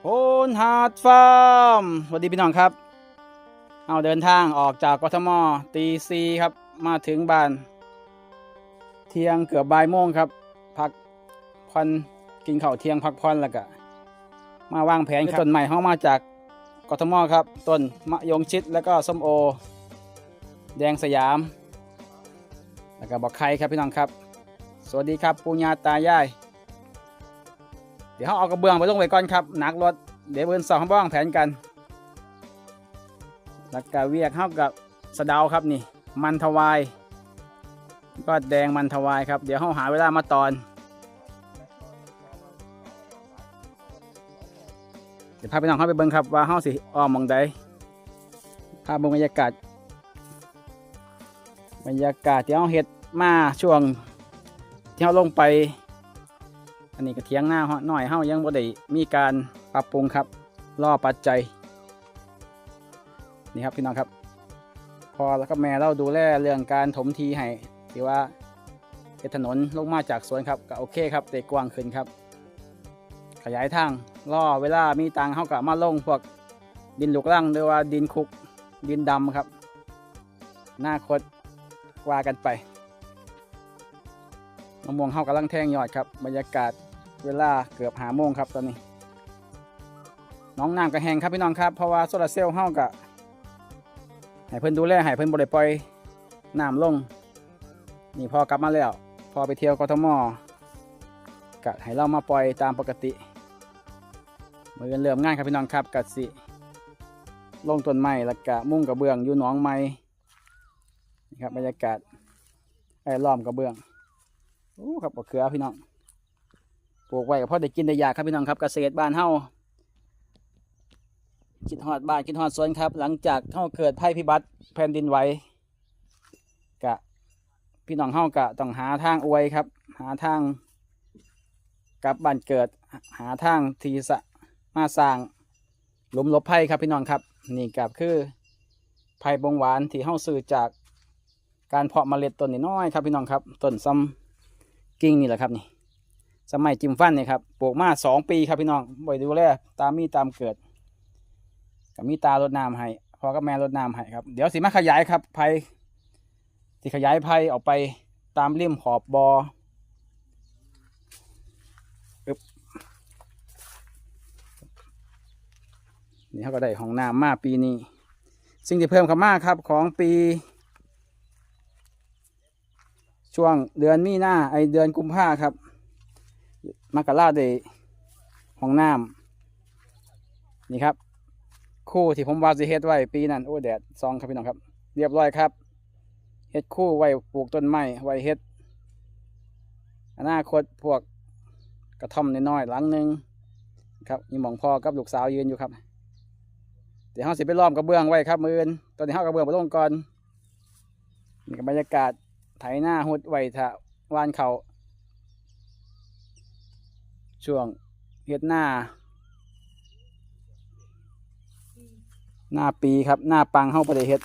โพนหาดฟาร์มสวัสดีพี่น้องครับ เอาเดินทางออกจากกทมตีซีครับ มาถึงบ้าน เที่ยงเกือบบ่ายโมงครับ พักผ่อนกินข้าวเที่ยงพักผ่อนแล้วก็มาวางแผนต้นใหม่เข้ามาจากกทมครับ ต้นมะยงชิดแล้วก็ส้มโอ แดงสยาม แล้วก็บอกใครครับพี่น้องครับ สวัสดีครับปูญาตายาย เดี๋ยวเขาเอากระเบื้องไปลงไว้ก่อนครับหนักรถเดี๋ยวเบิ้นสองเขาบ้างแผนกันแล้วก็เวียกเข้ากับสะเดาครับนี่ มันทวายก็แดงมันทวายครับ เดี๋ยวเขาหาเวลามาตอนเดี๋ยวพาไปน้องเขาไปเบิ้งครับว่าเขาสิอ้อมมองใดพาเบิ้งบรรยากาศบรรยากาศที่เขาเฮ็ดมาช่วงที่เขาลงไป อันนี้ก็เทียงหน้าเฮาหน่อยเฮายังบ่ได้มีการปรับปรุงครับรอปัจจัยนี่ครับพี่น้องครับ พอแล้วก็แม่เราดูแลเรื่องการถมทีให้ถือว่าเป็นถนนลงมาจากสวนครับก็โอเคครับแต่กว้างขึ้นครับ ขยายทางล่อเวลามีตังเฮาก็มาลงพวกดินลูกรังหรือว่าดินคุกดินดำครับหน้าคดว่ากันไปมะม่วงเฮากำลังแทงยอดครับ บรรยากาศ เวลาเกือบหาโมงครับตอนนี้ น้องน้ำก็แหงครับพี่น้องครับ เพราะว่าโซลาเซลล์เฮาก็ให้เพิ่นดูแลให้เพิ่นบริปล่อยน้ำลง นี่พอกลับมาแล้ว พอไปเที่ยวกทมก็ให้เรามาปล่อยตามปกติเมื่อเริ่มงานครับพี่น้องครับกัดสิลงต้นไม้แล้วก็มุ่งกระเบื้องอยู่หนองไม้นี่ครับบรรยากาศไอ้ล้อมกระเบื้องโอ้ครับบะเขือพี่น้อง ปลูกไว้ก็พอได้กินได้ยากครับพี่น้องครับเกษตรบ้านเฮาคิดฮอดบ้านคิดฮอดสวนครับ หลังจากเฮาเกิดภัยพิบัติแผ่นดินไหวกะพี่น้องเฮากะต้องหาทางอวยครับ หาทางกลับบ้านเกิดหาทางที่จะมาสร้างหลุมลบภัยครับพี่น้องครับ นี่กับคือภัยบงหวานที่เฮาซื้อจากการเพาะเมล็ดต้นน้อยครับพี่น้องครับต้นซ้ำกิ่งนี่แหละครับนี่ สมัยจิมฟันเนี่ยครับปลูกมาสองปีครับพี่น้องบ่อยดูแลตามมีตามเกิดกับมีตารดน้ำให้พอกับแม่รดน้ำให้ครับเดี๋ยวสิมาขยายครับไผ่ที่ขยายไผ่ออกไปตามริมขอบบออึบนี่เขาก็ได้ห้องน้ำมาปีนี้ สิ่งที่เพิ่มเข้ามาครับของปี ช่วงเดือนมีนาไอเดือนกุมภาครับ มากราลาได้ห้องน้ำนี่ครับ คู่ที่ผมวาดสิเฮ็ดไว้ปีนั้นโอ้แดดซองครับพี่น้องครับ เรียบร้อยครับเฮ็ดคู่ไว้ปลูกต้นไม้ไว้เฮ็ดอนาคตพวกกระท่อมน้อยๆหลังหนึ่งครับมีหมองพ่อกับลูกสาวยืนอยู่ครับเดี๋ยวเฮาสิไปล้อมกระเบื้องไว้ครับมือนตอนนี้เฮากระเบื้องไปลงก่อนนี่บรรยากาศไถหน้าหุดไว้ถ้าวานเข่า ช่วงเฮ็ดหน้า หน้าปีครับ หน้าปังเข้าประเฮ็ด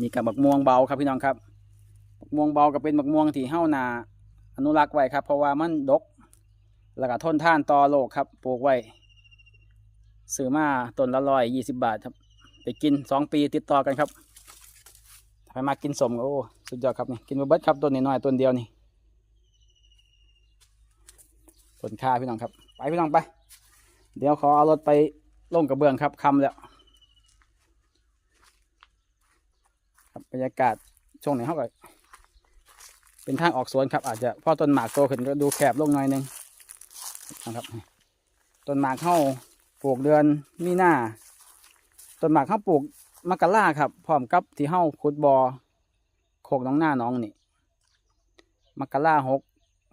นี่กับบักม่วงเบาครับพี่น้องครับบักม่วงเบาก็เป็นบักม่วงที่เข้านาอนุรักษ์ไว้ครับ เพราะว่ามันดก แล้วก็ทนท่านต่อโลกครับปลูกไว้ซื้อมาต้นละร้อยยี่สิบบาทครับ ไปกินสองปีติดต่อกันครับไปมากินสมโอ้สุดยอดครับนี่กินเบิดครับต้นน้อยๆต้นเดียวนี่ ต้นค่าพี่น้องครับ ไปพี่น้องไป เดี๋ยวขอเอารถไปลงกระเบื้องครับคำแล้วครับบรรยากาศช่วงไหนเขาก็เป็นทางออกสวนครับ อาจจะพอต้นหมากโตขึ้นก็ดูแคบลงหน่อยหนึงนะครับต้นหมากเข้าปลูกเดือนมีหน้าต้นหมากเข้าปลูกมะกะล่าครับพร้อมกับที่เข้าขุดบอ่อโคกน้องหน้าน้องนี่มะกะล่าหก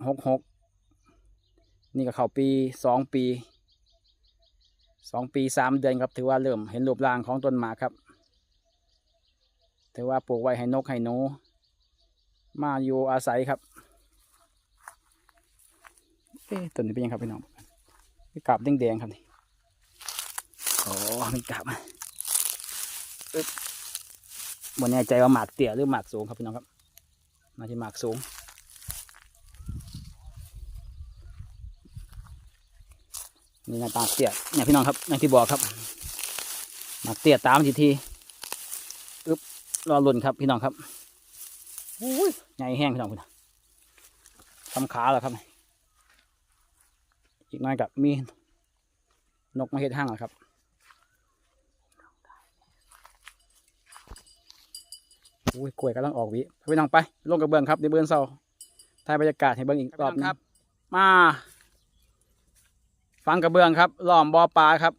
หกหก นี่ก็เข้าปีสองปีสองปีสามเดือนครับ ถือว่าเริ่มเห็นรูปร่างของต้นหมากครับ ถือว่าปลูกไว้ให้นกให้หนู มาอยู่อาศัยครับเอ๊ะต้นนี้เป็นยังครับพี่น้องกาบแดงๆครับนี่โอ้กาบอึ๊บบนแน่ใจว่าหมากเตี้ยหรือหมากสูงครับพี่น้องครับน่าจะหมากสูง นนี่หน้าตาเตี้ยเนี่ยพี่น้องครับอย่างที่บอกครับหนักเตี้ยตามทีทีอึบรอหล่นครับพี่น้องครับอุ้ยใหญ่แห้งพี่น้องคุณทำขาแล้วครับ อีกหน่อยกับมีนกมาเห็ดห้างแล้วครับอุ้ยกล้วยกำลังออกหวิพี่น้องไปลงกระเบื้องครับเดี๋ยวเบื้องเศร้าถ่ายบรรยากาศให้เบื้องอีกรอบครับ มา ฟังกระเบื้องครับล้อมบ่อปลาครับ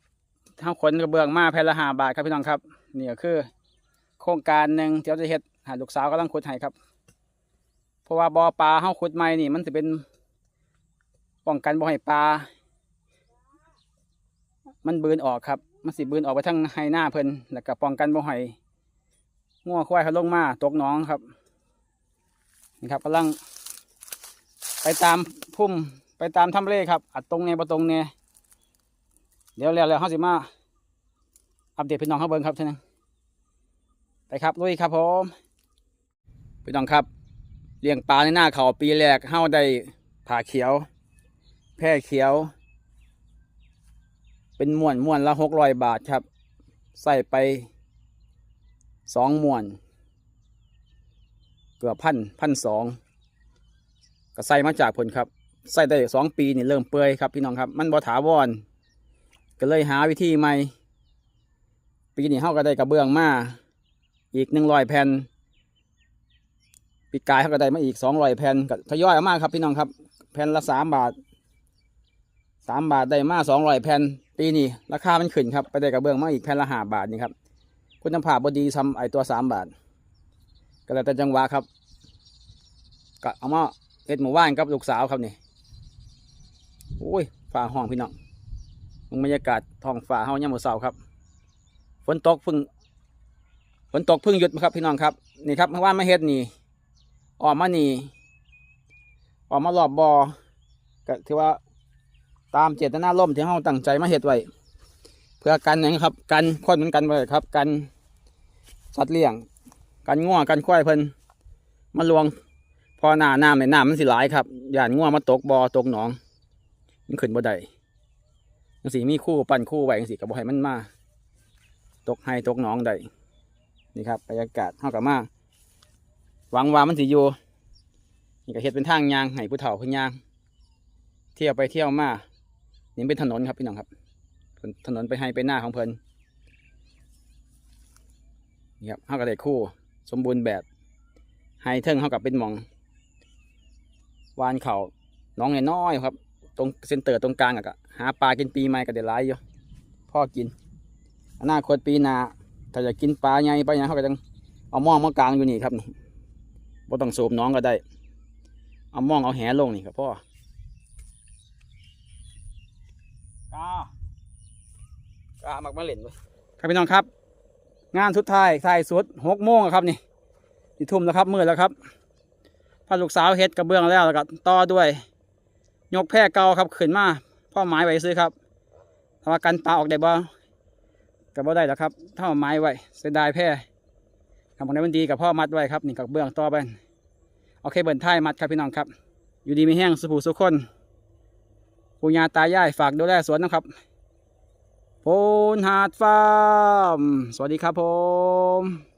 ทั้งขนกระเบื้องมาแผ่นละหาบาทครับพี่น้องครับนี่ก็คือ โครงการหนึ่งที่เราจะเฮ็ดหาลูกสาวกำลังขุดให้ครับ เพราะว่าบ่อปลาเฮาขุดใหม่นี่ มันจะเป็นป้องกันบ่ให้ปลา มันบืนออกครับ มันสิบืนออกไปทั้งไฮหน้าเพิ่นแล้วก็ป้องกันบ่ให้งัวควายเขาลงมาตกน้องครับนี่ครับกำลังไปตามพุ่ม ไปตามทำเลครับ อัดตรงเนี่ยประตรงเนี่ยเดี๋ยวแล้วแล้วเขาสิมาอัปเดตพี่น้องเขาเบิ้งครับท่านนึงไปครับลุยครับผมพี่น้องครับเลี้ยงปลาในหน้าเขาปีแรกเฮาได้ผ่าเขียว แพร่เขียว เป็นม้วนม้วนละหกร้อยบาทครับ ใส่ไปสองม้วน เกือบพันพันสองก็ใส่มาจากผลครับ ใส่ได้สองปีนี่เริ่มเปื่อยครับพี่น้องครับ มันบ่ถาวรก็เลยหาวิธีใหม่ ปีนี้เฮาก็ได้กระเบื้องมาอีกหนึ่งร้อยแผ่นปีกายเขาก็ได้มาอีกสองร้อยแผ่นก็ทยอยออกมาครับพี่น้องครับ แผ่นละสามบาทสามบาทได้มาสองร้อยแผ่นปีนี้ราคามันขึ้นครับไปได้กระเบื้องมาอีกแผ่นละห้าบาทนี่ครับคุณภาพบดีทำไอตัวสามบาท ก็แล้วแต่จังหวะครับก็เอามาเฮ็ดหมู่บ้านกับลูกสาวครับนี่ โอ้ยฟ้าห้องพี่น้องมึงบรรยากาศท้องฟ้าเฮาเนี่ยมือเช้าครับ ฝนตกพิ่งฝนตกพิ่งหยุดครับพี่น้องครับนี่ครับเมื่อวานมาเฮ็ดนี่ออกมานี่ออกมารอบบบ่อก็ถือว่าตามเจตนาล่มที่เฮาตั้งใจมาเฮ็ดไว้เพื่อกันหยังครับกันคนเหมือนกันไว้ครับกันสัตว์เลี้ยงกันง่วกันควายเพิ่นมาลวงพอหน้าน้ำในน้ำมันสิหลายครับหย่านง่วมาตกบอ่อตกหนอง มันขึ้นบ่ได้จังสีมีคู่ปั่นคู่ไว้จังสีกับบ่ให้มันมาตกให้ตกหนองได้นี่ครับบรรยากาศเท่ากับมาหวังว่ามันสิอยู่นี่ก็เฮ็ดเป็นทางยางให้ผู้เฒ่าเพิ่นยาง เที่ยวไปเที่ยวมานี่เป็นถนนครับพี่น้องครับ ถนนไปให้ไปหน้าของเพลินนี่ครับเท่ากับได้คู่ สมบูรณ์แบบไฮเทิงเท่ากับเป็นมอง วานเขาน้องเนี่ยน้อยครับ ตรงเซนเตอร์ตรงกลางอะก็หาปลากินปีใหม่ก็ได้หลายอยู่พ่อกินอนาคตปีหน้าถ้าจะกินปลาใหญ่ปลาใหญ่เขาก็ต้องเอาหม่องมากลางอยู่นี่ครับนี่บ่ต้องสูบน้องก็ได้ เอาหม่องเอาแหลงนี่ครับพ่อกากามักมาเล่นด้วยครับพี่น้องครับ งานสุดท้ายท้ายสุดหกโมงอะครับนี่สี่ทุ่มแล้วครับมืดแล้วครับพาลูกสาวเฮ็ดกระเบื้องแล้วแล้วก็ต่อด้วย ยกแพร่เก่าครับขึ้นมาพ่อไม้ไว้ซื้อครับถ้าว่ากันปลาออกได้บ่ก็บ่ได้แล้วครับถ้าเอาไม้ไว้เสียดายแพร่ทำของในวันดีกับพ่อมัดไว้ครับนี่กับเบื้องต่อไปเอเคเบิลท้ายมัดครับพี่น้องครับ อยู่ดีมีแห้งสุภูสุขคนปู่ย่าตายายฝากดูแลสวนนะครับโพนหาดฟาร์มสวัสดีครับผม